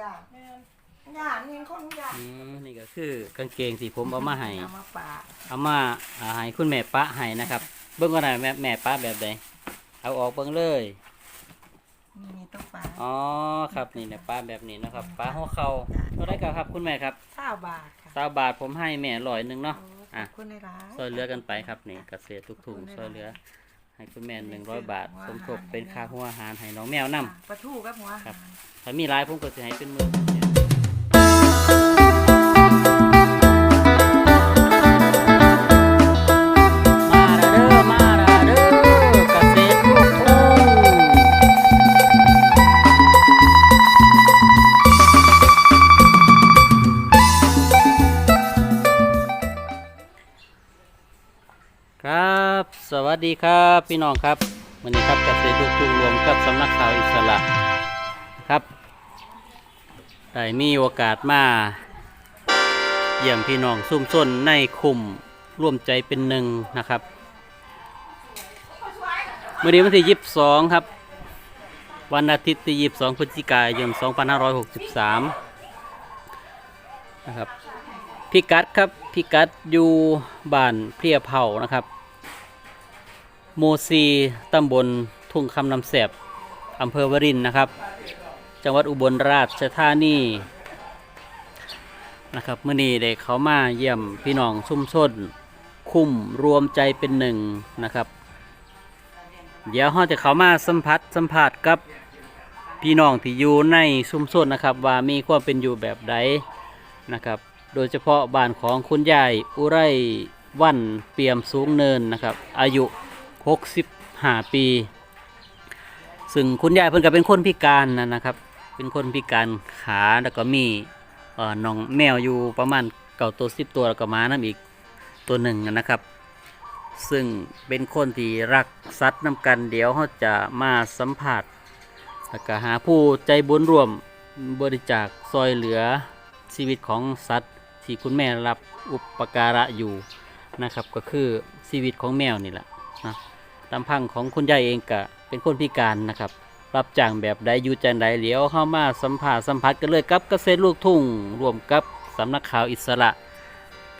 ย่าแม่นย่านี่คนย่าอืมนี่ก็คือกางเกงที่ผมเอามาให้เอามาฝากเอามาอ่าให้คุณแม่ป้าให้นะครับ เบิ่งก่อนนะแม่แม่ป้าแบบใดเอาออกเบิ่งเลย นี่นี่ต้องฝากอ๋อครับนี่เนี่ยป้าแบบนี้นะครับป้าหัวเข่าเท่าไรก็ครับคุณแม่ครับเก้าบาทค่ะสาบาทผมให้แม่ร้อยหนึ่งเนาะ โอ้ขอะ อบคุณในร้าน ซอยเหลือกันไปครับนี่เกษตรทุกถุงซอยเหลือ ให้คุณแม่หนึ่งร้อยบาท สมทบเป็นค่าหัวอาหารให้น้องแมวนํปลาทูกับหัวอาครัหาบรถ้ามีหลายผมก็จะให้เป็นหมือ ดีครับพี่น้องครับวันนี้ครับเกษตรลูกทุ่งรวมกับสำนักข่าวอิสระครับได้มีโอกาสมาเยี่ยมพี่น้องซุ่มซ่นในคุมร่วมใจเป็นหนึ่งนะครับเมื่อนี้วันที่ยีิบสองครับ วันอาทิตย์ที่ยีิบสองพฤศจิกายน2563นห้าร้อยหกสิบสามนะครับพิกัดครับพิกัดอยู่บ้านเพียเผานะครับ โมซีตำบลทุ่งคำนำแสบอำเภอวรินนะครับ จังหวัดอุบลราชธานีนะครับเมื่อนี้ได้เขามาเยี่ยมพี่น้องชุมชนคุ้มรวมใจเป็นหนึ่งนะครับ เดี๋ยวเราจะเขามาสัมผัสสัมผัสกับพี่น้องที่อยู่ในชุมชนนะครับ ว่ามีความเป็นอยู่แบบใดนะครับ โดยเฉพาะบ้านของคุณยายอุไรวันเปี่ยมสูงเนินนะครับ อายุ 65ปี ซึ่งคุณยายเพิ่นก็เป็นคนพิการนะนะครับ เป็นคนพิการขาแล้วก็มีเอ่อน้องแมวอยู่ประมาณเก่าตัวสิบตัวแล้วก็หมาน้ำอีกตัวหนึ่งนะครับ ซึ่งเป็นคนที่รักสัตว์น้ำกันเดี๋ยวเขาจะมาสัมผัสแล้วก็หาผู้ใจบุญร่วมบริจาคซอยเหลือชีวิตของสัตว์ที่คุณแม่รับอุปการะอยู่นะครับ ก็คือชีวิตของแมวนี่แหละนะ ลำพังของคุณยายเองก็เป็นคนพิการนะครับ รับจ้างแบบใดอยู่จังใดเหลียวเข้ามาสัมผัสสัมผัสกันเลยกับเกษตรลูกทุ่งรวมกับสำนักข่าวอิสระ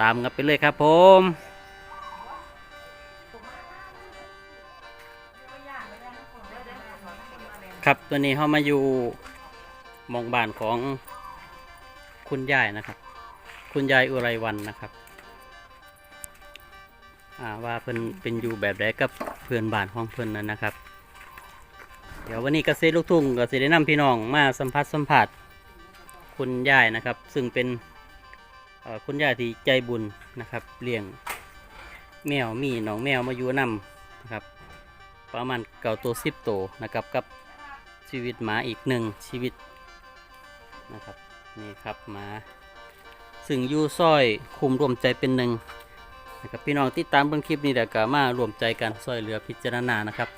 ตามกันไปเลยครับผมครับตัวนี้เข้ามาอยู่มองบ้านของคุณยายนะครับ คุณยายอุไรวันนะครับ ว่าเพิ่นเป็นอยู่แบบใดกับเพื่อนบ้านของเพิ่นนั่นนะครับ เดี๋ยววันนี้เกษตรลูกทุ่งก็สิได้นำพี่น้องมาสัมผัสสัมผัสคุณยายนะครับ ซึ่งเป็นคุณยายที่ใจบุญนะครับเลี้ยงแมวมีน้องแมวมาอยู่นำนะครับ ประมาณเก่าตัวสิบตัวนะครับกับชีวิตหมาอีกหนึ่งชีวิตนะครับนี่ครับหมาซึ่งอยู่ซอยคุมรวมใจเป็นหนึ่ง นะครับพี่น้องติดตามเบิ่งคลิปนี้เดี๋ยวก็มารวมใจกันซอยเหลือพิจารณานะครับ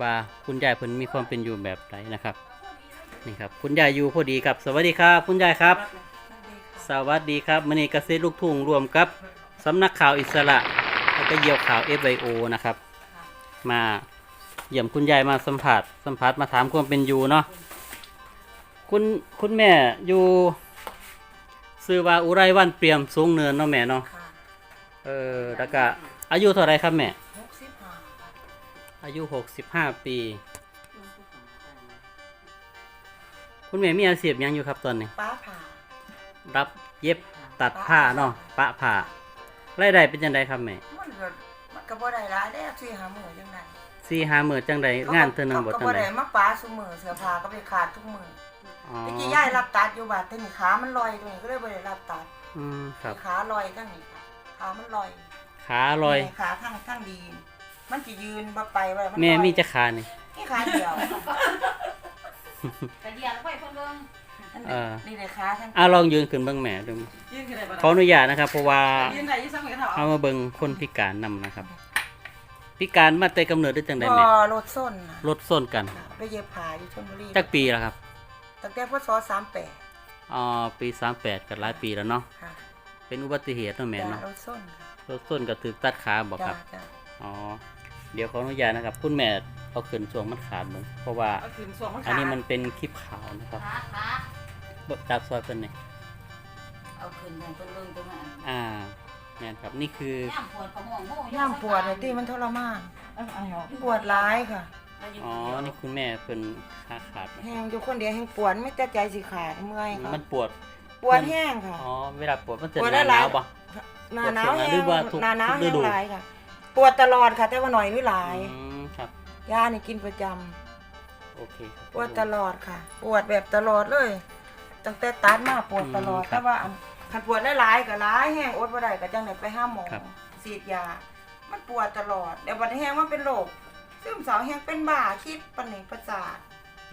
ว่าคุณยายเพิ่นมีความเป็นอยู่แบบไหนนะครับนี่ครับคุณยายอยู่พอดีครับ สวัสดีครับ คุณยายครับ สวัสดีครับมณีเกษตรลูกทุ่งรวมกับสำนักข่าวอิสระแล้วก็เยี่ยวข่าว FIO นะครับ มาเยี่ยมคุณยายมาสัมผัสสัมผัสมาถามความเป็นอยู่เนาะคุณคุณแม่อยู่ซื้อว่าอุไรวันเปรียมสูงเนินเนาะแม่เนาะค่ะ เออแล้วก็อายุเท่าไรครับแม่หกสิบห้าอายุหกสิบห้าปี คุณแม่มีอาชีพหยังอยู่ครับตอนนี้ ป้าผ่ารับเย็บตัดผ้าเนาะปะผ้ารายได้เป็นจังไดครับแม่มันก็มันก็บ่ได้หลายได้อสี่หาหมื่นจังไดสี่ห้าหมื่นจังไดงานเธอหนึ่งบ่เขาจัก็งบ่ไดได้มาป้าซุมือเสื้อผ้าก็ไปขาดทุกมืออ๋อเมื่อกี้ยายรับตัดอยู่บาดแต่นี่ขามันลอยตรงนี้ก็เลยบ่ได้รับตัดอืมครับขาลอยจังนี่ค่ะ ขามันลอย ขาลอย ขาทั้งทั้งดี มันจะยืนบ่ไปไว้นแม่ลอยมีจะขานี่นี่ขาเดียวกระเดียแล้วไปเพิ่นเบิ่งอันเอนี้อนี่เลยขาทั้งอะลองยืนขึ้นเบิ่งแม่ดูยืนขึ้นได้บ่ขออนุญาตนะครับ เพราะว่ายืนได้ยี่สักเหมือนกันเหรอเอามาเบิ่งคนพิการนำนะครับ พิการมาแต่กำเนิดได้จังไดบ่แม่รถส้นน่ะรถส้นกันไปเย็บผ้าอยู่ชลบุรีจักปีแล้วครับตั้งแต่พศ38อ๋อปี38ก็หลายปีแล้วเนาะค่ะ เป็นอุบัติเหตุเนาะแม่จ้ะเนาะรถส้นค่ะรถส้นก็ถูกตัดขาบ่คจ้ารับ จ้าอ๋อ เดี๋ยวขออนุญาตนะครับ คุณแม่เอาขึ้นช่วงมันขาดเบิ่งเพราะว่า เอาขึ้นสวงมันขาอันนี้มันเป็นคลิปขาวนะครับขาขาบ่จากซอยเพิ่นนี่เอาขึ้นให้เพิ่นเบิ่งตรงนั้นอ่าแม่นครับ นี่คือ ย่ามปวดกระหม่อมโม่ย่ามปวดเลยที่มันทรมานเอ้ยเอาเหรอปวดร้ายค่ะแล้วอยู่อ๋อคนเดียวนี่คุณแม่เพิ่นขาขาดนะแห้งอยู่คนเดียวแห้งปวดไม่แต่ใจสิขาดเมื่อยค่ะมันปวด ปวดแห้งค่ะ อ๋อเวลาปวดมันจะปวดหหลาย นาวบ่หนาหนาวแห้หรืงอว่าทุกหนาหนาวทุกฤแห้งดู หลายค่ะ ปวดตลอดค่ะ แต่ว่าหน่อยหรือหลายอืมครับ ยานี่กินประจำโอเคครับปวดตลอดค่ะ ปวดแบบตลอดเลยตั้งแต่ตัดมาปวดตลอดอืมครับแต่ว่าอันคันปวดหลายๆก็หลายแห้งอดบ่ได้ก็จังได๋ไปหาหมอครับ ฉีดยา มันปวดตลอดเดี๋ยวบัดนี้แห้งมันเป็นโรคซึมเศร้าแห้งเป็นบ้าคิดปานนี้ประสาท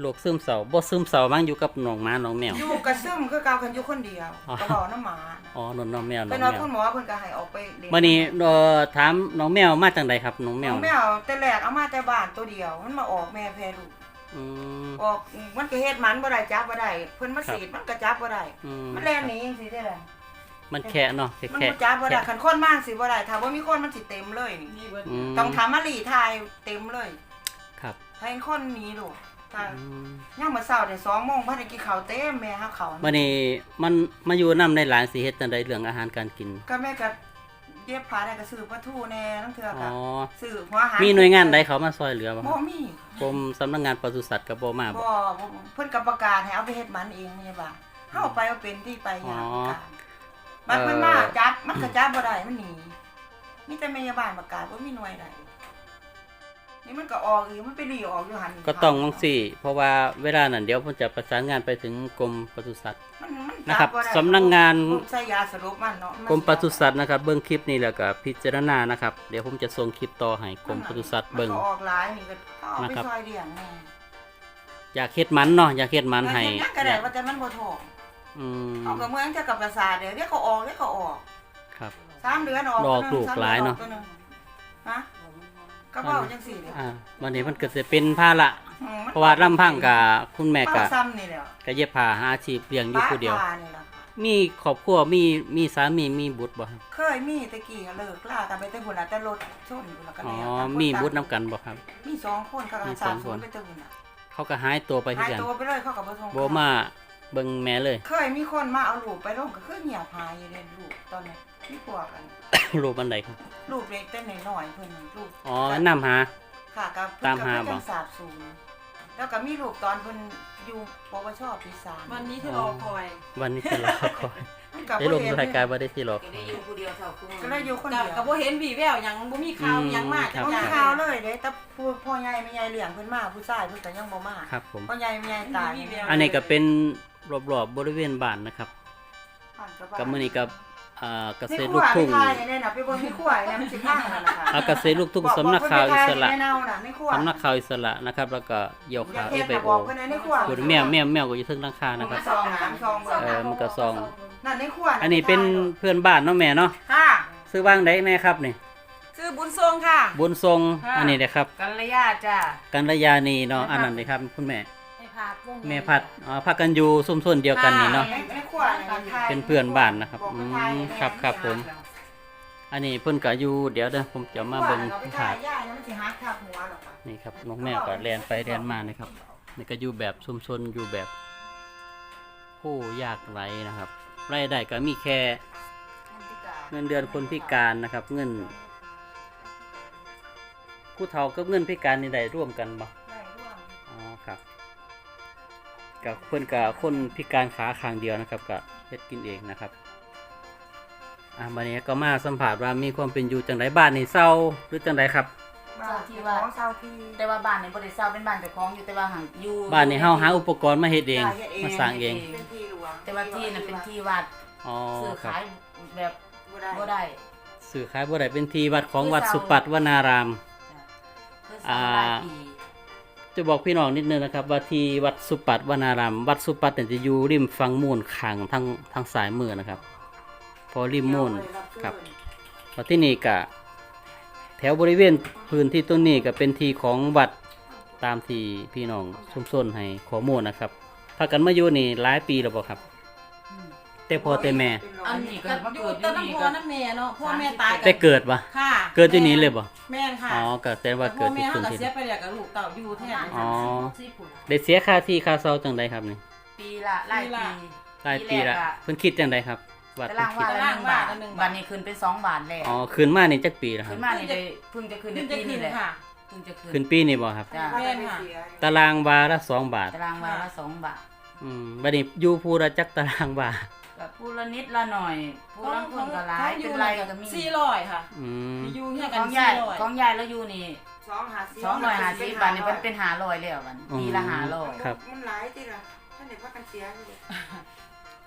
โรคซึมเศร้าบ่ซึมเศร้ามั้งอยู่กับน้องหมาน้องแมว อยู่กับซึมคือเก่ากันอยู่คนเดียวอ๋อก็บอกน้ำหมาอ๋อน้องน้องแมวน้ไปองนอนแมวคุณหมอเพิ่นก็ให้ออกไปเล่มื้อนี้เอ่อถามน้องแมวมาจังไดครับน้องแมแมววแมวแต่แรกเอามาแต่บ้านตัวเดียว มันมาออกแม่แพ้ลูกอืม ออกมันก็เฮ็ดหมันบ่ได้จับบ่ได้เพิ่นมาครับ สีดมันก็จับบ่ได้อืมมันแล่นหนีจังซี่ได้ล่ะมันแค่เนาะแค่มันแค่บ่จับบ่ได้คันคนมากสิบ่ได้ถ้าบ่มีคนมันสิเต็มเลยนี่นี่เบิดอืมต้องทำมาหลีทายเต็มเลยครับ ให้คนหนีลูก ถ้าอืมย่ามมื้อเช้าได้2โมงบ่ได้กินข้าวเต็มแม่หาข้าวมื้อนี้มันมาอยู่นำในหลานสิเฮ็ดจังไดเรื่องอาหารการกิน ก็แม่ก็เย็บผ้าได้ก็ซื้อปลาทูแน่ทั้งเทื่ออ๋ก็อซื้อหัวหามีมีหน่วยงานใดเขามาซอยเหลือบ่คบ่รับมีกรมสำนักงานปศุสัตว์ก็บ่มาบ่บ่บ่เพิ่นก็ประกาศให้เอาไปเฮ็ดหมันเองนี่ว่าเฮาไปเอาเป็นที่ไปอย่างอ๋อประกาศบัดเพิ่นมาจับมันก็จับบ่ได้มันหนีมีแต่แม่ยาบ้านประกาศว่ามีหน่วยใด นี่มันก็ออกอีกมันไปหลีออกอยู่หั่นก็ต้องจังซี่ เพราะว่าเวลานั้นเดี๋ยวเพิ่นจะประสานงานไปถึงกรมปศุสัตว์ มันมันนะครับจัได้สำนักงาน ผมใส่ยาสลบมันเนาะกรมปศุสัตว์นะครับเบิ่งคลิปนี้แล้วก็พิจารณานะครับเดี๋ยวผมจะส่งคลิปต่อให้กรมปศุสัตว์เบิ่งมันก็ออกหลายนี่ก็เอาไปนะครับ ซอยเลี้ยงแน่อยากเฮ็ดมันเนาะอยากเฮ็ดมันให้เฮ็ดหยังก็ได้ว่าแต่มันบ่ท้องอืมเอากับเมืองจะกับประสาทเดี๋ยวเดี๋ยวก็ออกเดี๋ยวก็ออก ครับ สามเดือนออกดอกตัวหนึ่งลูกสมดือหลายเนาะออกตัวหงฮะ ก็เบ้าจังสี่เดียวอ่าวันนี้มันก็จะเป็นภาระอืมมันเพราะว่าลำพังกับคุณแม่ก็เบ้าซ้ำนี่แหละก็เย็บผ้าหาอาชีพเลี้ยงอยู่ผู้เดียว บ้านนี่แหละค่ะมีครอบครัวมีมีสามีมีบุตรบ่ครับเคยมีตะกี้ก็เลิกลากันไปแต่หุ่นละแต่รถชนอยู่แล้วก็อ๋อแล้วต่างคนมีต่างบุตรนํกันบ่ครับ มีสองคนก็มีมีสองคนไปแต่หุ่นละเขาก็หายตัวไปคือหายกันตัวไปเลยเขากับบ่ส่งบ่มาเบิ่งแม่เลย เคยมีคนมาเอาลูกไปลงก็คือเหี่ยวหายอยู่เลยลูกตอนนี้มีพวกกัน รูปอันใดครับ ลูกเล็กแต่น้อยๆเพิ่นลูกอ๋อนํหา ค่ะกับตามหาเพิ่นบ่ก็เพิ่นจังสาบสูญแล้วก็มีลูกตอนเพิ่นอยู่ปวชปีสามวันนี้ที่รอคอยวันนี้จะรอคอยกับได้ลงรายการบ่ได้ที่รอก็ได้อยู่ผู้เดียวเท่าคุณก็เลยอยู่คนกัเดีบยวกับบ่เห็นวีแววหยังบ่มีข่าวอืมหยังมากครับบ่จัมีงข่าวเลยเด้แต่ผู้พ่อใหญ่แม่ใหญ่เลี้ยงเพิ่นมาผู้ชายเพิ่นก็ยังบ่มาครับผม พ่อใหญ่แม่ใหญ่ตายอันนี้ก็เป็นรอบๆบริเวณบ้านนะครับ ผ่านกับมื้อนี้กับ อ่าเกษในตรครัลูวกไปทุ่งทายเนี่ยน่ะไปเบิ่งในครัวเนี่ยมันสิพังนั่นน่ะค่ะอ่าเกษตรลูกทุ่งสำนักข่าวอิสระบอกเพิ่นไปทายในเนาน่ะในครัวสำนักข่าวอิสระนะครับ แล้วก็เหยี่ยวอย่าขาวเฮ็เอดเบน่ะโอบอกเพิ่นในครัวส่วนแมวแมวแมวก็อยู่เทึงหลังคานะครับ ซองน้ำซองเบิ่งเออมันก็ซอง นั่นในครัวอันนี้เป็นเพื่อนบ้านเนาะแม่เนาะค่ะ ซื้อบ้างได้แน่ครับนี่ชื่อบุญทรงค่ะ บุญทรงค่ะอันนี้นะครับ กัลยาจ้า กันระยานีเนาะอันนั้นเลยครับคุณแม่ ให้พาดวงแม่พัดอ๋อพักกันอยู่ซุ่มส่วนเดียวกันนี่เนาะในในครัวเนี่ยทายเป็นเพื่อนบ้านนะครับอกเพิ่นทายอืมแน่ครับครับผม อันนี้เพิ่นก็อยู่เดี๋ยวเด้อผมจะมาเบิ่งครัวเนี่ยภาเราพไปทายย่าเนี่ยมันสิหักทับหัวหรอกค่ะนี่ครับน้องแมวก็เรียนไปเรียนมานะครับนี่ก็อยู่แบบชุมชนอยู่แบบ ผู้ยากไร้นะครับรายได้ก็มีแค่เงินเดือนคนพิการนะครับ เงินผู้เฒ่ากับเงินพิการนี่ได้ร่วมกันบ่ กับเพิ่นกับคนพิการขาข้างเดียวนะครับก็เฮ็ดกินเองนะครับอ่าบัดนี้ก็มาสัมผัสว่ามีความเป็นอยู่จังไดบ้านนี่เศร้าหรือจังไดครับ บ้านที่ว่า ของเซาที่แต่ว่าบ้านนี่บ่ได้เซาเป็นบ้านเจ้าของอยู่แต่ว่าหังอยู่บ้านนี่เฮาหาอุปกรณ์มาเฮ็ดเองได้เฮ็ดเองมาสร้างเองเป็นที่หลวงแต่ว่าที่นั่นเป็นที่วัดอ๋อซื้อครับขายแบบบ่ได้บ่ได้สื่อขายบ่ได้เป็นที่วัดของวัดสุปัตวนารามคือสร้างหลายปี จะบอกพี่น้องนิดนึงนะครับ ว่าที่วัดสุปัตวนาราม วัดสุปัตเนี่ยจะอยู่ริมฝั่งมูลข้างทางทางสายมือนะครับ พอริมมูลครับพอที่นี่กะแถวบริเวณพื้นที่ต้นนี้ก็เป็นที่ของวัดตามที่พี่น้องชุมชนให้ข้อมูลนะครับพากันมาอยู่นี่หลายปีแล้วบ่ครับ แต่พ่อแต่แม่ อันนี้ก็ก็อยู่แต้น้ำพ่อน้ำแม่เนาะพ่อแม่ตายกัแต่เกิดปะค่ะเกิดที่นี้เลยบ่แม่นค่ะอ๋อก็แต่ว่าพ่เกิอดแม่ที่เขาพื้นก็ที่เสียไปแล้วกับลูกเต่าอยู่แทนอ๋อ สี่ปุ่นได้เสียค่าที่ค่าเซาจังใดครับนี่ปีละหลายปีละปีรายปีละทีแรกอะเพิ่นคิดจังไดครับวัดตารางเพิ่นคิดว่าละหนึ่งบาทบัตรนี้คืนเป็นสองบาทแล้วอ๋อคืนมานี่จักปีแล้วครัขึ้บนมานี่ได้เพิ่งจะคืนในขึ้นจะปีขึ้นี่นแหละค่ะ เพิ่งจะคืนคืนปีนี่บ่ครับ จ้ะว่าจะไม่เสียอยู่ตารางวาละสองบาท ตารางวันละสองบาท อืมบัดนี้อยู่ผู้ละจักตารางวา กับผู้ละนิดละหน่อยผู้ละคนก็หลายเป็นไรก็มีสี่ร้อยค่ะอืมอยู่เฮียขกันองสี่ยายร้อยของยายแล้วอยู่นี่สองหาสิบสองร้อยห้าสิบบาทนี่มันเป็นหาร้อยแล้วมันปีละหาร้อยครับมันหลายติล่ะท่านเด็กว่ากันเสียอยู่ดิ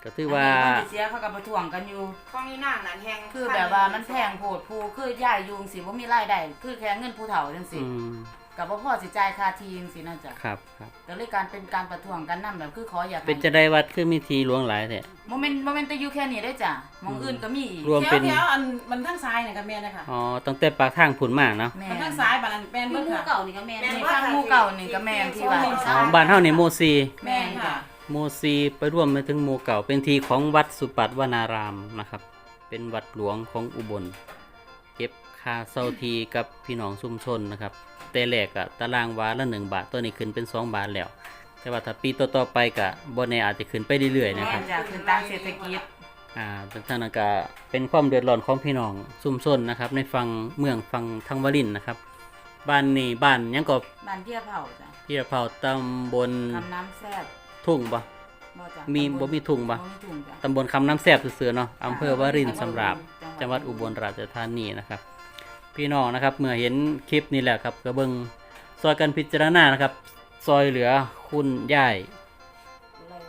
ก็ถือว่า อันนี้คนที่เสียเขาก็มาถ่วงกันอยู่ข้องนี้นั่งนั่นแหงคือแบบว่ามันแพงโพดผู้คือยายยุงสิว่ามีรายได้คือแค่เงินผู้เฒ่าจังสิอืม กับพ่อสิจ่ายค่าทีจังสิน่าจะครับครับก็เลยการเป็นการประท้วงกันนํแบบคือขออยากให้เป็นจะได้วัดคือมีทีหลวงหลายแท้โมเมนต์โมเมนต์แต่อยู่แค่นี้ได้จ้ะหมองอื่นก็มีอีกรวมแถเป็วนแถวอันมันทั้งซ้ายเนี่ยกับแม่นะคะอ๋อตั้งแต่ปากทางผุนมากเนาะแม่มันทั้งซ้ายบานนั้นแม่นเมื่เบิ่องค่ะ เก่านี่ก็แม่นี่ฟังหมู่เก่านี่ก็แม่ที่ว่าอ๋อบ้านเฮานี่โมซีแม่นค่ะ โมซีไปร่วมไปถึงโมเก่า เป็นทีของวัดสุปัตวนารามนะครับ เป็นวัดหลวงของอุบล เก็บค่าเช่าทีกับพี่น้องชุมชนนะครับ แต่แรกอะตารางวาละหนึ่งบาทตัวนี้ขึ้นเป็นสองบาทแล้ว แต่ว่าถ้าปีต่อๆไปกะบนในอาจจะขึ้นไปเรื่อยๆนะคแม่รับจะคือตามเศรษฐกิจอ่าเป็นทางนั้นก็เป็นความเดือดร้อนของพี่น้องชุมชนนะครับ ในฝั่งเมืองฝั่งทางวลินทร์นะครับ บ้านนี่บ้านหยังก็บ้านเที่ยเผาจ้ะพี่เผาตำบลคำน้ำแซ่บทุ่งบ่บ่จ้ะมีตำบ่มีทุ่งบ่บ่มีถุงจ้ะตำบลคำน้ำแซ่บซื่อๆเนาะอำเภอวารินสำราบจังหวัดอุบลราชธานีนะครับ พี่น้องนะครับ เมื่อเห็นคลิปนี้แหละครับกระเบิงซอยกันพิจารณานะครับ ซอยเหลือคุณย่าย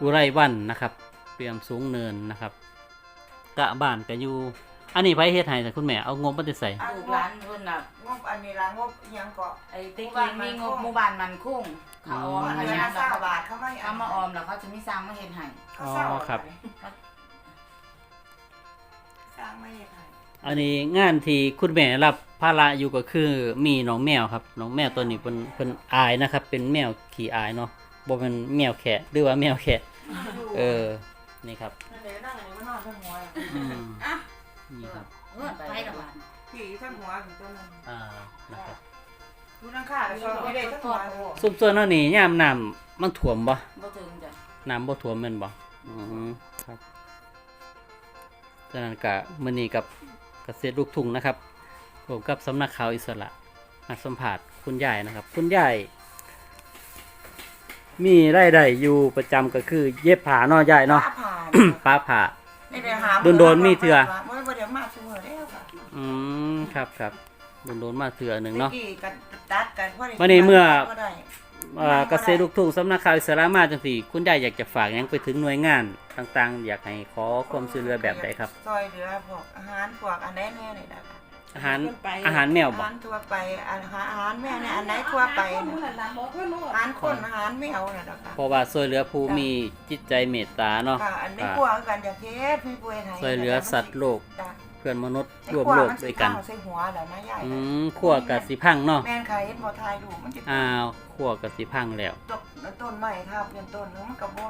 อุไรวันนะครับ เปรียมสูงเนินนะครับ กะบ้านกะอยู่อันนี้ไผเฮ็ดให้แต่คุณแม่เอางบมาติใส่ลูกหลานเพิ่นน่ะงบอันนี้ละงบอิหยังก็ไอ้ตะกี้มีงบหมู่บ้านมันคงเขาออมเดืเขาอนหยัละงสามเขาบาทเขาไม่เขามาออมแล้วเขาจะมีสร้างมาเฮ็ดให้เขาเศร้าอ๋อครับ สร้างไม่ได้อันนี้งานที่คุณแม่รับภาระอยู่ก็คือมีน้องแมวครับน้องแมวตัวนี้เป็นเป็นอายนะครับ เป็นแมวขี้อายเนาะบ่เป็นแมวแขะหรือว่าแมวแขะเออนี่ครับนั่นแหละนั่งอันนี้มันนอนทั้งหัวอืมอะนี่ครับเออไปละบาทผีทั้งหัวถึงตัวนึงอ่านะครับดูนั่งข้าแล้วชอบไม่ได้ทั้งหัวซุปเซอร์เนาะนี่ยามน้ำมันท่วมบ่บ่ถึงจ้ะน้ำบ่ท่วมแม่นบ่อืมครับฉะนั้นก็มื้อนี้กับเกษตรลูกทุ่งนะครับ ผมกับสำนักข่าวอิสระมาสัมภาษณ์คุณยายนะครับ คุณยายมีรายได้อยู่ประจำก็คือ เย็บผ้าเนาะยายเนาะ ผ่านป้าผ้านี่เดี๋ยวหาโดนๆมีเถื่อ เมื่อเดี๋ยวมาเถื่อแล้วค่ะอืมครับครับโดนๆมาเถื่อหนึ่งเนาะ มื่อกี้กันตัดกันพอดีวันนี้เมื่อก็ได้ เอ่อเกษตรลูกทุ่งสำนักข่าวอิสระมาจังสี่ คุณยายอยากจะฝากหยังไปถึงหน่วยงานต่างๆ อยากให้ขอความช่วยเหลือแบบใดครับ ซอยเหลือพวกอาหารพวกอันใดแน่เลยนะคะ อาหารอาหารแมวอาบ่ หารทั่วไปอาหารอาหารแมวเนี่ยอันไหนทั่วไปคนน่ะนั้นล่ะบอกเพิ่นโลดอาหารคนอาหารแมวน่ะนะคะเพราะว่าช่วยเหลือผู้มีจิตใจเมตตาเนาะค่ะอันนี้อ่าพวกกันอยากเฮ็ดพี่ป่วยไทยช่วยเหลือสัตว์โลกจ้ะเพื่อนมนุษย์ไอ้ร่วมขั้โลกมัด้วยกันสิเข้าใส่หัวแล้วนะยายอืมขั้วกับสิพังเนาะแม่นค่ะเฮ็ดบ่ทายดูมันจะอ้าวขั้วกับสิพังแล้วตกต้นไม้ครับเป็นต้นแล้วมันก็บ่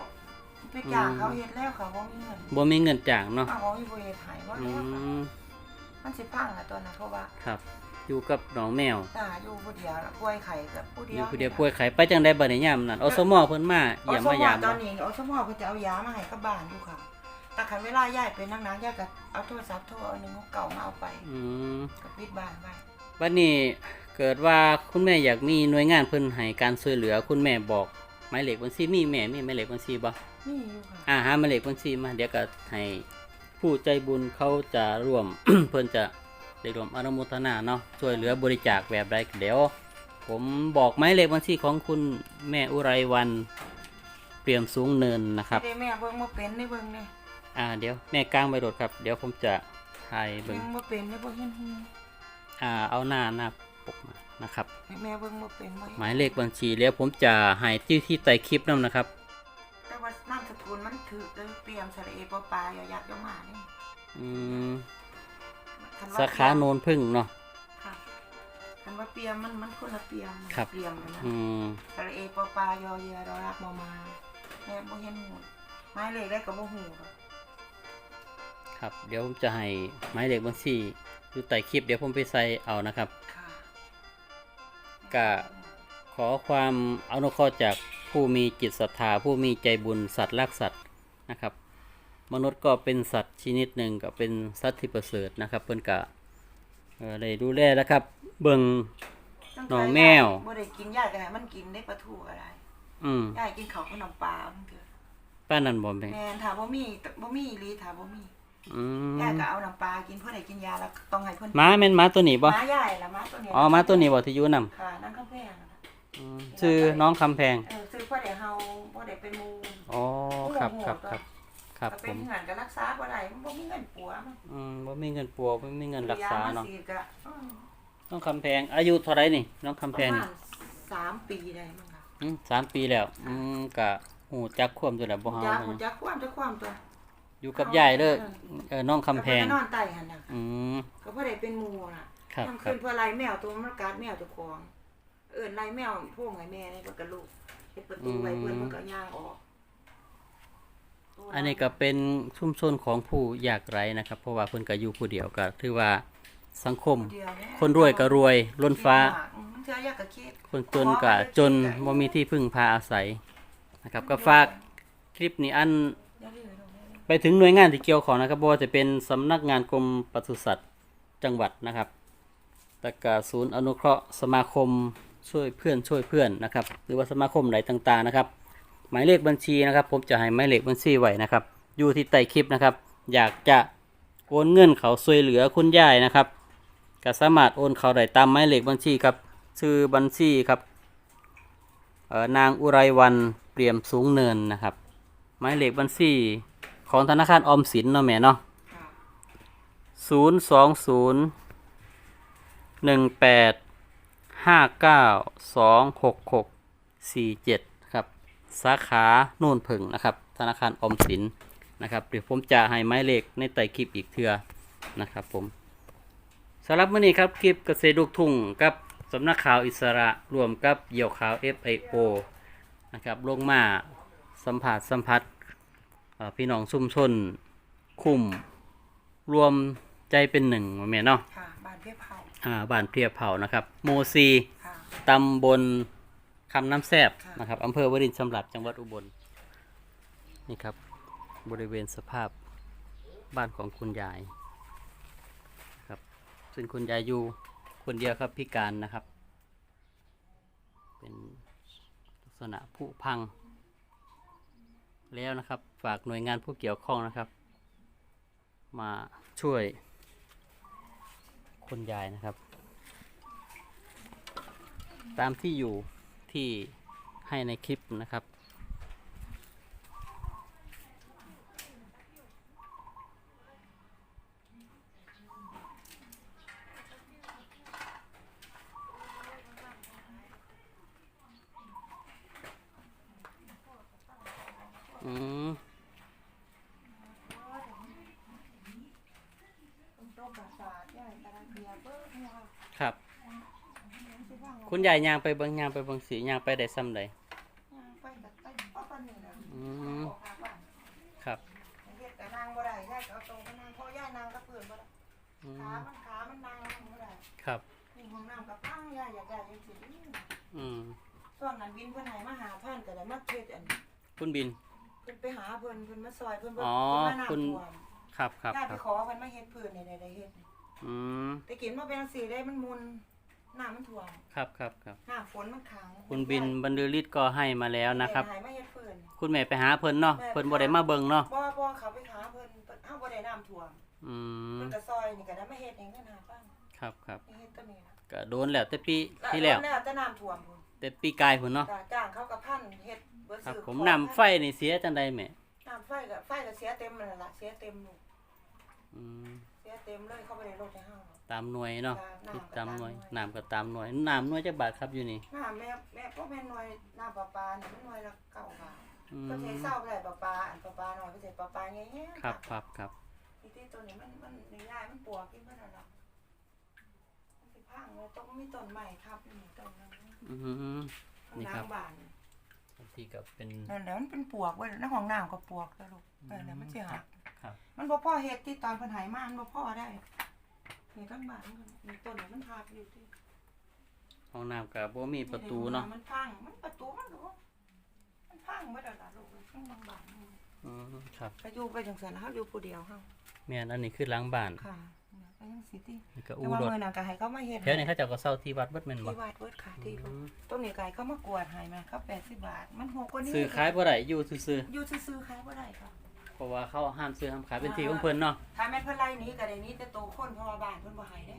ไปจ้างเขาเฮ็ดแล้วเขาบ่มีเงินบ่มีเงินจ้างเนาะ เอาเขาอยู่บ่เฮ็ดให้ว่าอืแล้วค่ะ ม มันสิพังอะตัวนั้นเพราะว่าครับ อยู่กับน้องแมวตาอยู่ผู้เดียวแล้วป่วยไข้กับผู้อเดียวยู่ผู้เดียวป่วยไข้ไปจังได๋บัดนี้ยามนั้นอสมเพิ่นมาเยี่ยมมายามตอเนาะนนี้อสมอเพิ่นจะเอายามาให้กับบ้านอยู่ค่ะแต่คันเวลายายเป็นนักๆยายก็เอาโทรศัพท์โทรเอาหนึงเก่ามาเอาไปอืมก็ปิดบ้านไว้วันนี้เกิดว่าคุณแม่อยากมีหน่วยงานเพิ่นให้การช่วยเหลือคุณแม่บอกหมายเลขบัญชีมีแม่มีหมายเลขบัญชีบ่มีอยู่ค่ะอ่าหาหมายเลขบัญชีมาเดี๋ยวก็ให้ ผู้ใจบุญเขาจะร่วม เพิ่นจะได้ร่วมอนุโมทนาเนาะช่วยเหลือบริจาคแบบใดเดี๋ยว ผมบอกหมายเลขบัญชีของคุณแม่อุไรวันเปี่ยมสูงเนินนะครับไม่ได้แม่เบิ่งบ่เป็นได้เบิ่งนี่อ่าเดี๋ยวแม่กลางไปโดดครับ เดี๋ยวผมจะถ่ายเบิ่เบิ่งงบ่เป็นได้บ่เห็นหูอ่าเอาหน้าหน้าปกมานะครับแม่เบิ่งบ่เป็นบ่หเห็นมายเลขบัญชีแล้วผมจะให้ที่ที่ใต้คลิปนํนะครับแต่ ว่านามสกุลมันถูกเลยเปรียมสระเอปอปลายอยักษ์ยอมานี่อืมคันว่สาขาโนนพึ่งเนาะค่ะคันว่าเปรียมมันมันคนละเปรียมครับเปรียมเลยนะอืมสระเอปอปลายอเรือรอรักมอมาแม่บ่เห็นหูไม้เลขได้ก็บ่หูหรอกครับ เดี๋ยวผมจะให้หมายเลขบัญชีอยู่ใต้คลิปเดี๋ยวผมไปใส่เอานะครับค่ะก็ขอความอนุเคราะห์จาก ผู้มีจิตศรัทธาผู้มีใจบุญสัตว์รักสัตว์นะครับ มนุษย์ก็เป็นสัตว์ชนิดหนึ่งก็เป็นสัตว์ที่ประเสริฐนะครับ เพิ่นก็เอ่อได้ดูแลแล้วครับ เบิ่ง น้องแมว บ่ได้กินยากันไหนมันกินได้ปลาทูอะไรอืมยายกินข้าวกับน้ำปลามันเกิดป้านนั่นบ่แม่แม่นถ้าบ่มีบ่มีอีหลีถ้าบ่มีอืมยายก็เอาน้ำปลากินเพื่อได้กินยาแล้วต้องให้เพิ่นหมาแม่นหมาตัวนี้บ่หมายายละหมาตัวนี้อ๋อหมาตัวนี้บ่ที่อยู่นํค่ะนั่นก็แพงอะค่ะ ชื่อน้องคำแพง เออซื้อเพื่อได้เฮาบ่ได้เป็นหมู่อ๋อ ครับครับครับครับก็ผเป็นม เงินก็รักษาบ่ได้มันบ่มีเงินปัวมันอืมบ่มีเงินปัวบ่มีเงินรักษาเนาะ ยมฉีดก็อืมน้องคำแพง อายุเท่าไหร่นี่ น้องคำแพงประนี่มาณสามปีได้มั้งค่ะอืมสามปีแล้ว อืมก็ฮู้จักความตัวแล้วบ่เฮาจักนะมันจักความจักความตัว อยู่กับยายเด้อเออน้องคำแพง ก็เพิ่นก็นอนใต้หั่นน่ะอืม ก็บ่ได้เป็นหมู่น่ะครับยามครัคืบ นเพื่อไล่แมวตัวมันกัดแมวเจ้าของ เอิ้นไล่แมวโพงให้แม่นี่เพิ่นก็ลูกเฮ็ดประตูไว้เพิ่นมันก็ย่างออกอันนี้ก็เป็นชุมชนของผู้ยากไร้นะครับ เพราะว่าเพิ่นก็อยู่ผู้เดียวก็ถือว่าสังคมเดียวเยคนรวยก็รวยล้นฟ้าอืมเทื่อยากก็คิดคนจนก็จนบ่มีที่พึ่งพาอาศัยนะครับ ก็ฝากคลิปนี้อันอย่าลืมเด้อไปถึงหน่วยงานที่เกี่ยวข้องนะครับบ่ว่าจะเป็นสำนักงานกรมปศุสัตว์จังหวัดนะครับแต่ก็ศูนย์อนุเคราะห์สมาคม ช่วยเพื่อนช่วยเพื่อนนะครับ หรือว่าสมาคมไหนต่างๆนะครับ หมายเลขบัญชีนะครับ ผมจะให้หมายเลขบัญชีไว้นะครับ อยู่ที่ใต้คลิปนะครับ อยากจะโอนเงินเขาช่วยเหลือคุณยายนะครับก็สามารถโอนเขาได้ตามหมายเลขบัญชีครับชื่อบัญชีครับเอ่อนางอุไรวันเปี่ยมสูงเนินนะครับหมายเลขบัญชีของธนาคารออมสินเนาะแม่เนาะค่ะศูนย์สองศูนย์หนึ่งแปด ห้าเก้าสองหกหกสี่เจ็ดครับสาขาโน่นผึ่งนะครับ ธนาคารออมสินนะครับเดี๋ยวผมจะให้หมายเลขในไต่คลิปอีกเทือนะครับผมสำหรับมื้อนี้ครับคลิปเกษตรลูกทุ่งกับสำนักข่าวอิสระรวมกับเหยี่ยวขาว FIO นะครับลงมาสัมผัสสัมผัสพี่น้องชุมชนคุ้มรวมใจเป็นหนึ่งว่าแม่เนาะานเพียเผาอ่าบ้านเพียเผานะครับโมซีค่ะตำบลคำน้ำแซบค่ะนะครับอำเภอวรินทร์สำหรับจังหวัดอุบลนี่ครับบริเวณสภาพบ้านของคุณยายครับซึ่งคุณยายอยู่คนเดียวครับพิการนะครับ เป็นลักษณะผุพัง แล้วนะครับฝากหน่วยงานผู้เกี่ยวข้องนะครับ มาช่วย คุณยายนะครับ ตามที่อยู่ที่ให้ในคลิปนะครับ อืม ต้มประสาทยายกำลังเบียร์เบิ้งหัว ครับ สิว่าง คุณ ยายย่างไปเบิงย่างไปเบิงสีย่างไปได้ซ้ำใดย่างไปกับไต้ป้าปานนี่น่ะอืมออกหาบ้านครับเฮ็ดก็นั่งบ่ได้ยายก็เอาตรงไปนั่งเพราะยายนั่งกับเพื่อนบ่ได้อืมขามันขา มันนั่งบ่ได้ครับนี่ห้องน้ำกับพังยายอยากได้จังซี่อืมตอนนั้นบินเพิ่นให้มาหาพันก็ได้มาเฮ็ดอันคุณบิน เพิ่นไปหาเพิ่นเพิ่นมาซอยเพิ่นเพิ่นอ๋อเพิ่นมาน้ำคุณท่วมครับครับยายคไปรับขอเพิ่นมาเฮ็ดพื้นนี่ได้ได้เฮ็ดนี่อืมแต่กินมาเป็นจังซี่ได้มันมุน น้ำมันท่วมครับครับครับน้ำฝนมันขังคุณบินบรรลือฤทธิ์ก็ให้มาแล้วนะครับให้มาเฮ็ดพื้นคุณแม่ไปหาเพิ่นเนาะเพิ่นบ่ได้มาเบิ่งเนาะบ่บ่เขาไปหาเพิ่นเพิ่นเฮาบ่ได้น้ำท่วมอืมเพิ่นก็ซอยนี่ก็ได้มาเฮ็ดเองเพิ่นหาฟังครับครับนี่เฮ็ดตัวนี้นะก็โดนแล้วแต่ปีที่แล้ว แล้วแต่น้ำท่วมพุ่นแต่ปีกายพุ่นเนาะจ้ะจ้างเขาก็พันเฮ็ดเบิดครับ ซื้อผมของนำไฟนี่เสียจังไดแม่น้ำไฟก็ไฟก็เสียเต็มนั่นล่ะเสียเต็มลูกอืมเสียเต็มเลยเขาบ่ได้ลดให้เฮาหรอก ตามหน่วยเนาะจ้ะติดตามหน่วยน้ำก็น้ำก็ตามหน่วยน้ำหน่วยจักบาทครับอยู่นี่น้ำแม่แม่พ่อแม่หน่วยน้ำประปาเนี่ยมันหน่วยละเก้าบาทอืมก็ใช้เศร้าไปได้ประปาอันประปาหน่อยก็ใช้ประปาแง่ๆครับครับครับที่ที่ตัวนี้มันมันง่ายๆมันปวกกินเพิ่นน่ะล่ะมันสิพังเลยต้องมีต้นใหม่ครับนี่ต้นนึงอืมข้างนี่หครัลับงบ้านบางทีก็เป็นนั่นแหละมันเป็นปวกเว้ยในห้องน้ำก็ปวกแล้วลูกเออแล้วมันสิหักครับมันบ่พอเฮ็ดที่ตอนเพิ่นใหายมามันบ่พอได้ นี่ทั้งบ้านมันก็มีต้นนี่มันหักอยู่ที่ห้องน้ำกับบ่มีประตูเนาะมันพังมันประตูมันก็บ่มันพังหมดแล้วล่ะลูกข้างหลังบ้านมันมอืมครับก็อยู่ไปจังซั่นแล้วเฮาอยู่ผู้เดียวเฮาแม่นอันนี้คือหล้างบ้านค่ะไปยังสิตินี่ก็แต่อู่ว่ารถมื้อนั้นก็ให้เขามาเฮ็ดแถวนี้เขาเจ้าก็เซาที่วัดเบิดแม่นบ่ที่วัดเบิดค่ะที่อืมต้นนี้ไก่เขามากวาดให้มาเขา80บาท มันหกกว่านี้ซื้อขายบ่ได้อยู่ซื่ออยู่ซื่อๆขายบ่ได้ค่ะๆ เพราะว่าเขาห้ามซื้อห้ามขายเป็นที่ของเพิ่นเนาะถ้าแม่นเพิ่นไล่หนี้ก็ได้หนี้แต่โตคนเพราะว่าบ้านเพิ่นบ่ให้เด้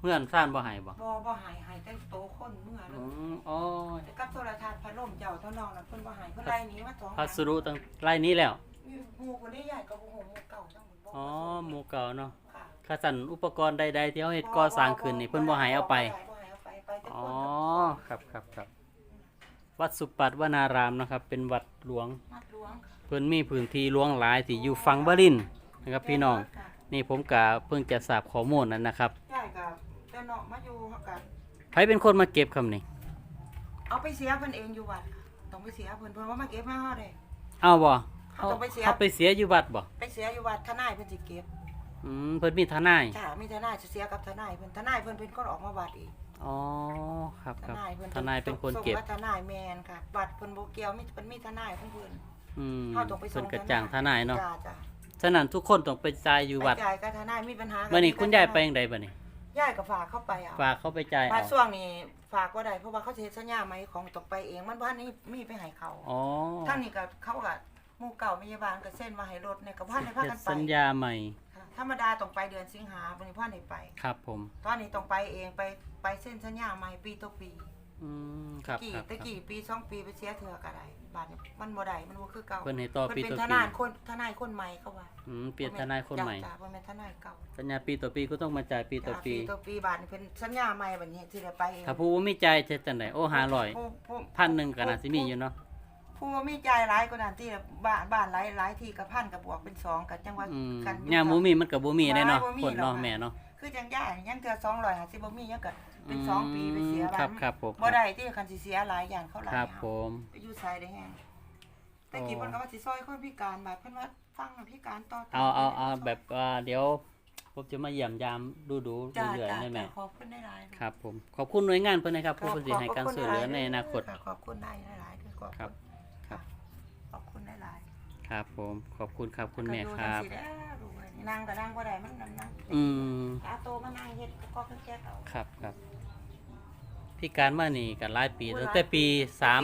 เพื่อนซ่านบ่ให้บ่บ่บ่ให้ให้แต่โตคนเมื่อเลอืยมอ๋อแต่กับโทรทัศน์พัดลมเจ้าเท่าน้องน่ะเพิ่นบ่ให้เพิ่นไล่หนี้มาสองพัสดุตั้งไล่นี้แล้วมีหมู่คนนี้ใหญ่กับหมู่หมู่เก่าจังหมดบ่อ๋อหมู่เก่าเนาะค่ะค่าสั่นอุปกรณ์ใดๆที่เฮาเฮ็ดก่อสร้างขึ้นนี่เพิ่นบ่ให้เอาไป บ่ให้เอาไปไปแต่อ๋อคนครับครับครับ วัดสุปัตตวนารามนะครับ เป็นวัดหลวง มัดหลวงค่ะ เพิ่นมีพื้นที่หลวงหลายที่อยู่ฝั่งบรินทร์นะครับพี่น้องค่ะนี่ผมกะเพิ่งจะทราบข้อมูลนั้นนะครับใหญ่กับแต่เนาะมาอยู่เฮากันใครเป็นคนมาเก็บคำนี้เอาไปเสียเพิ่นเองอยู่วัดค่ะต้องไปเสียเพิ่นเพิ่นว่ามาเก็บมาเฮาเด้เอาบ่เขาต้องไปเสียเขาไปเสียอยู่วัดบ่ไปเสียอยู่วัดทนายเพิ่นสิเก็บอืมเพิ่นมีทนายจ้ามีทนายจะเสียกับทนายเพิ่นทนายเพิ่นเป็นคนออกมาวัดอีกอ๋อครับทครับนายเพิ่นทนายเป็นคนเก็บส่งว่าทนายแมนค่ะวัดเพิ่นบ่เกี่ยวมีเพิ่นมีทนายของเพิ่น อืมเฮาต้องไปส่เพิ่งนกระจ่างทนายเนาะจ้าจ้าฉะนั้นทุกคนต้องไปจ่ายอยู่วัดไปจ่ายกับทนายมีปัญหากัวันนี้คุณยายไปทนจังไดบัดนี้ยายก็ฝากเข้าไปเอาฝากเขาไปจ่ายมาเอาช่วงนี้ฝากบ่ได้เพราะว่าเขาสิเฮ็ดสัญญาไหมของต้องไปเองมันบ่ทันนี้มีไปให้เขาอ๋อทั้งนี้ก็เขาก็หมู่เก่าพยาบาลก็เซ็นว่าให้รถเนี่ยก็บ่ทันได้พาเฮ็ดกันไปสัญญาใหม่ค่ะธรรมดาต้องไปเดือนสิงหาบ่ได้พาได้ไป ครับผม ตอนนี้ต้องไปเองไปไปเส้นสัญญาใหม่ปีต่อปี อืมครับกี่ครับตะกี้ปีสองปีไปเสียเถื่อก็ได้ บาดนี้มันบ่ได้มันบ่คือเก่าเพิ่นให้ต่อมันปีเป็นต่อทปีนายคนทนายคนใหม่เขาว่าอืมเปลี่ยนทนายคนใหม่จ้าบ่แม่นทนายเก่าสัญญาปีต่อปีก็ต้องมาจ่ายปีต่อจ้าปี ต่อปีบาดนี้เพิ่นสัญญาใหม่บัดนี้สิได้ไปเองถ้าผู้บ่มีจ่ายจะจังไดโอ้500ผู้ผู้พันหนึ่งก็น่าสิมีอยู่เนาะ ผู้บ่มีจ่ายหลายกว่านั้นที่บ้านบ้านหลายหลายที่ก็พันก็บวกเป็นสองก็จังว่าอืมกันอยู่ยามบ่มีมันก็บ่มีได้เนาะบ่มีคนหรอกเนาะค่ะแม่เนาะ คือจังย่ายังเทื่อ250บ่มียังก็ เป็นสองปีไปเสียอืมบ้าครับนครับผมบ่ได้ที่คันสิเสียหลายอย่างเขาหลายครับอย่างผมไปอยู่ไสได้แฮงแต่กี้เพิ่นก็ว่าสิซอยคนพิการบาดเพิ่นว่าฟังน่ะพิการต่อเอาเอาเอาแบบว่าเดี๋ยวผมจะมาเยี่ยมยามดูดูจ้าเรื่อยจ้าๆได้ไหมขอบคุณได้หลายๆครับผมขอบคุณหน่วยงานเพิ่นนะครับคผู้รับเพิ่นสิให้การช่วยเหลือในอนาคตะขอบคุณได้หลายๆด้วยขอบครับณะขอบคุณได้หลายครับผมขอบคุณครับๆคุณแม่ก็อยู่ครับ จังซี่เด้อลูกเอ้ยนั่งก็นั่งบ่ได้มันนั่งนั่งอืมอาโตมานั่งเฮ็ดก็ก็แก้เอาครับครับ พี่การมานี่กันหลายปีตั้งแต่ปีสาม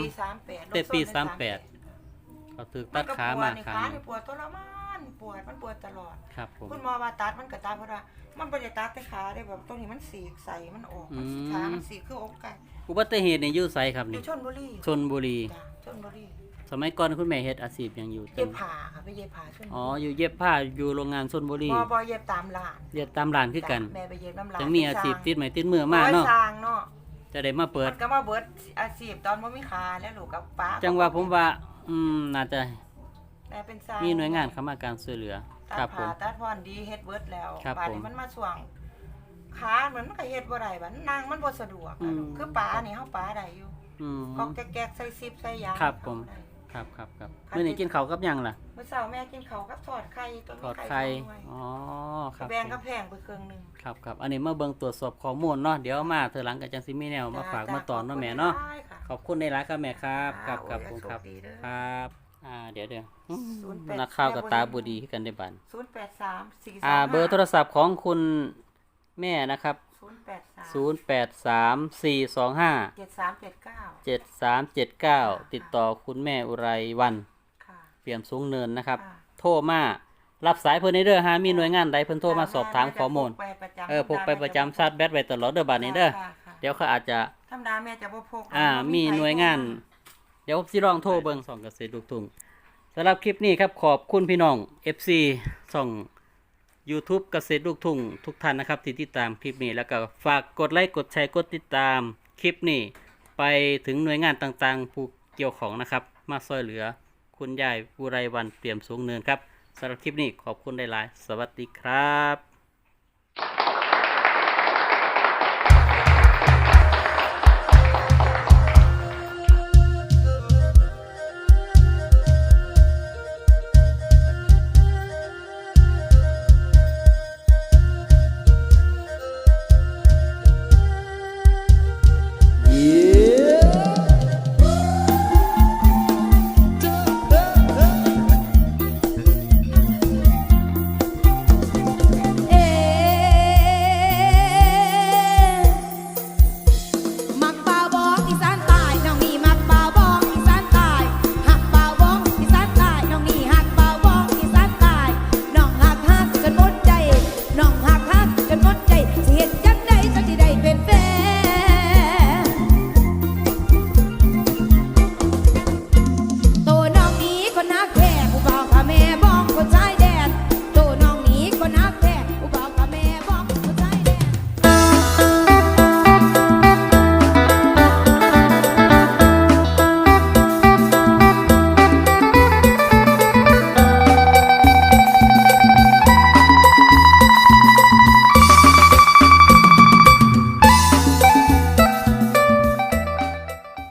ปี38แต่ปีลงส้นได้38เขาถูกมัตันดก็ขาปวมาดนี่ขาขาหนึ่นี่งปวดทรมานปวดมันปวดตลอด ครับผม คุณหมอว่าตัดมันก็ตัดเพราะว่ามันบ่ได้ตัดแต่ขาได้แบบตรงนี้มันสีกใสมันออกมันสีอืมขามันสีคืออกไก่อุบัติเหตุในอยู่ไสครับอยู่นี่ชลบุรีชนบุรี จ้ะชลบุรีสมัยก่อนคุณแม่เฮ็ดอาชีพหยังอยู่เย็บผ้าค่ะไปเย็บผ้าชลบุอ๋อ รีอยู่เย็บผ้าอยู่โรงงานชนบุรีบ่บ่เย็บตามร้านเรียนตามร้านคือกันจ้ะแม่ไปเย็บน้ำร้านจังมีอาชีพติดไม้ติดมือมาเนาะ โอ้ยสร้างเนาะ จะได้มาเปิด มันก็มาเบิดอาชีพตอนบ่มีขาแล้วลูกกับป้าจังว่าผมว่า อืมน่าจะแม่เป็นสร้างมีหน่วยงานเข้ามาการช่วยเหลือ ตัครัดบผผ้าม ตัดพรดีเฮ็ดเบิดแล้วครับดผมนี้มันมาช่วงขาเหมือนมันก็เฮ็ดบ่ได้บัดนั่งมันบ่สะดวกอือะมลูกคือป้านี่เฮาป้าได้อยู่อืม ก็แก๊กๆใส่ซิปใส่ยางครับผมเข้าได้ ครับครับครับมื้อนี้กินข้าวกับหยังล่ะเมื่อเช้าแม่กินข้าวกับทอดไข่ตัวทอดมีไข่สองหน่วยอ๋อครับแบ่งผมกับแพงไปเครื่องหนึงครับครับอันนี้มาเบิ่งตรวจสอบข้อมูลเนาะเดี๋ยวมาเธอหลังกับจังสิมีแนวมาฝากมาตอนเนาะแม่เนาะได้ค่ะขอบคุณในร้านครับแม่ครับครับครับโอ้ผมยครับโชดีเด้อครับ อ่า เดี๋ยวเดี๋ยวอืมศูนย์แปด นักข่าวกับตาบ่ดีคือกันได้บัด083 435อ่า เบอร์โทรศัพท์ของคุณแม่นะครับ 083 083425 7379 7379ติดต่อคุณแม่อุไรวัน ค่ะ เปี่ยมสูงเนินนะครับ ค่ะ โทรมา รับสายเพิ่นในเด้อฮะมีหน่วยงานใดเพิ่นโทรมาสอบถามข้อมูลแม่จะพกไปประจำเออพกไปประจำชาร์จแบตไว้ตลอดเด้อบัดนี้เด้อ ค่ะค่ะเดี๋ยวเขาอาจจะ ธรรมดาแม่จะบ่พกอ่าบ่มีใครหน่วยงานโทรมเดี๋ยวผมสิลองโทรเบิ่งส่องเกษตรลูกทุ่งสำหรับคลิปนี้ครับขอบคุณพี่น้อง FC ส่อง YouTube เกษตรลูกทุ่งทุกท่านนะครับที่ติดตามคลิปนี้แล้วก็ฝากกดไลค์กดแชร์กดติดตามคลิปนี้ ไปถึงหน่วยงานต่างๆ ผู้เกี่ยวของนะครับ มาซอยเหลือ คุณยายอุไรวันเปี่ยมสูงเนินครับสำหรับคลิปนี้ขอบคุณหลายๆสวัสดีครับ